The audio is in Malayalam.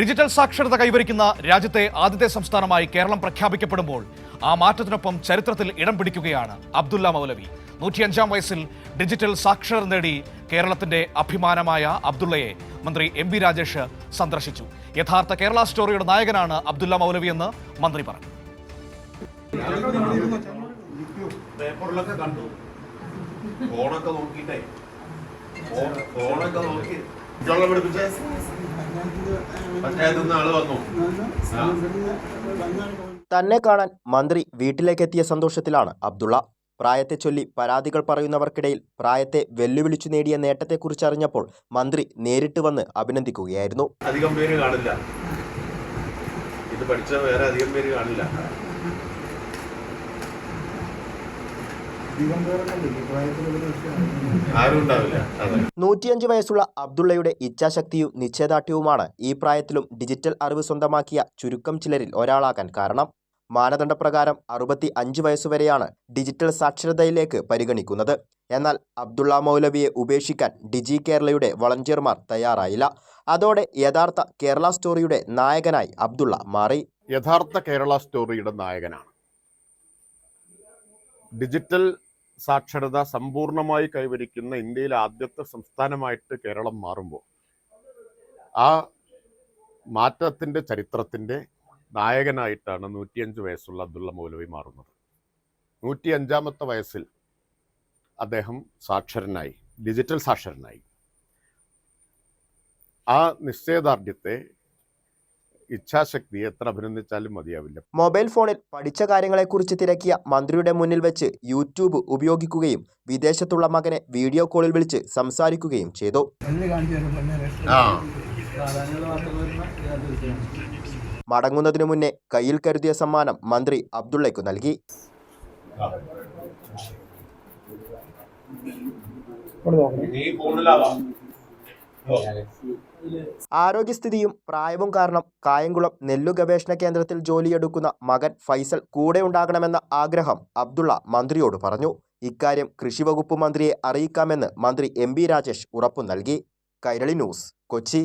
ഡിജിറ്റൽ സാക്ഷരത കൈവരിക്കുന്ന രാജ്യത്തെ ആദ്യത്തെ സംസ്ഥാനമായി കേരളം പ്രഖ്യാപിക്കപ്പെടുമ്പോൾ ആ മാറ്റത്തിനൊപ്പം ചരിത്രത്തിൽ ഇടം പിടിക്കുകയാണ് അബ്ദുല്ല മൗലവി. നൂറ്റിയഞ്ചാം വയസ്സിൽ ഡിജിറ്റൽ സാക്ഷരത നേടി കേരളത്തിന്റെ അഭിമാനമായ അബ്ദുള്ളയെ മന്ത്രി എം വി രാജേഷ് സന്ദർശിച്ചു. യഥാർത്ഥ കേരള സ്റ്റോറിയുടെ നായകനാണ് അബ്ദുല്ല മൗലവി എന്ന് മന്ത്രി പറഞ്ഞു. ഫോണൊക്കെ നോക്കിയിട്ടേ. ഫോണൊക്കെ നോക്കി. തന്നെ കാണാൻ മന്ത്രി വീട്ടിലേക്കെത്തിയ സന്തോഷത്തിലാണ് അബ്ദുള്ള. പ്രായത്തെ ചൊല്ലി പരാതികൾ പറയുന്നവർക്കിടയിൽ പ്രായത്തെ വെല്ലുവിളിച്ചു നേടിയ നേട്ടത്തെക്കുറിച്ചറിഞ്ഞപ്പോൾ മന്ത്രി നേരിട്ട് വന്ന് അഭിനന്ദിക്കുകയായിരുന്നു. അധികം പേര് കാണില്ല. ഇത് പഠിച്ച വേറെ അധികം പേര് കാണില്ല. നൂറ്റിയഞ്ച് വയസ്സുള്ള അബ്ദുള്ളയുടെ ഇച്ഛാശക്തിയും നിശ്ചയദാർഢ്യവുമാണ് ഈ പ്രായത്തിലും ഡിജിറ്റൽ അറിവ് സ്വന്തമാക്കിയ ചുരുക്കം ചിലരിൽ ഒരാളാകാൻ കാരണം. മാനദണ്ഡപ്രകാരം അറുപത്തി അഞ്ച് വയസ്സുവരെയാണ് ഡിജിറ്റൽ സാക്ഷരതയിലേക്ക് പരിഗണിക്കുന്നത്. എന്നാൽ അബ്ദുള്ള മൗലവിയെ ഉപേക്ഷിക്കാൻ ഡിജി കേരളയുടെ വളണ്ടിയർമാർ തയ്യാറായില്ല. അതോടെ യഥാർത്ഥ കേരള സ്റ്റോറിയുടെ നായകനായി അബ്ദുള്ള മാറി. യഥാർത്ഥ കേരള സ്റ്റോറിയുടെ നായകനാണ്. ഡിജിറ്റൽ സാക്ഷരത സമ്പൂർണമായി കൈവരിക്കുന്ന ഇന്ത്യയിലെ ആദ്യത്തെ സംസ്ഥാനമായിട്ട് കേരളം മാറുമ്പോൾ ആ മാറ്റത്തിന്റെ ചരിത്രത്തിന്റെ നായകനായിട്ടാണ് നൂറ്റിയഞ്ച് വയസ്സുള്ള അബ്ദുള്ള മൗലവി മാറുന്നത്. നൂറ്റിയഞ്ചാമത്തെ വയസ്സിൽ അദ്ദേഹം സാക്ഷരനായി ഡിജിറ്റൽ സാക്ഷരനായി. ആ നിശ്ചയദാർഢ്യത്തെ ഇച്ഛാശക്തിയെ എത്ര അഭിനന്ദിച്ചാലും മതിയാവില്ല. മൊബൈൽ ഫോണിൽ പഠിച്ച കാര്യങ്ങളെക്കുറിച്ച് തിരക്കിയ മന്ത്രിയുടെ മുന്നിൽ വെച്ച് യൂട്യൂബ് ഉപയോഗിക്കുകയും വിദേശത്തുള്ള മകനെ വീഡിയോ കോളിൽ വിളിച്ച് സംസാരിക്കുകയും ചെയ്തു. മടങ്ങുന്നതിനു മുന്നേ കയ്യിൽ കരുതിയ സമ്മാനം മന്ത്രി അബ്ദുള്ളയ്ക്കു നൽകി. നീ ഫോണിലാവാം. ആരോഗ്യസ്ഥിതിയും പ്രായവും കാരണം കായംകുളം നെല്ലു ഗവേഷണ കേന്ദ്രത്തിൽ ജോലിയെടുക്കുന്ന മകൻ ഫൈസൽ കൂടെ ഉണ്ടാകണമെന്ന ആഗ്രഹം അബ്ദുള്ള മന്ത്രിയോട് പറഞ്ഞു. ഇക്കാര്യം കൃഷിവകുപ്പ് മന്ത്രിയെ അറിയിക്കാമെന്ന് മന്ത്രി എം രാജേഷ് ഉറപ്പു നൽകി. കൈരളി ന്യൂസ് കൊച്ചി.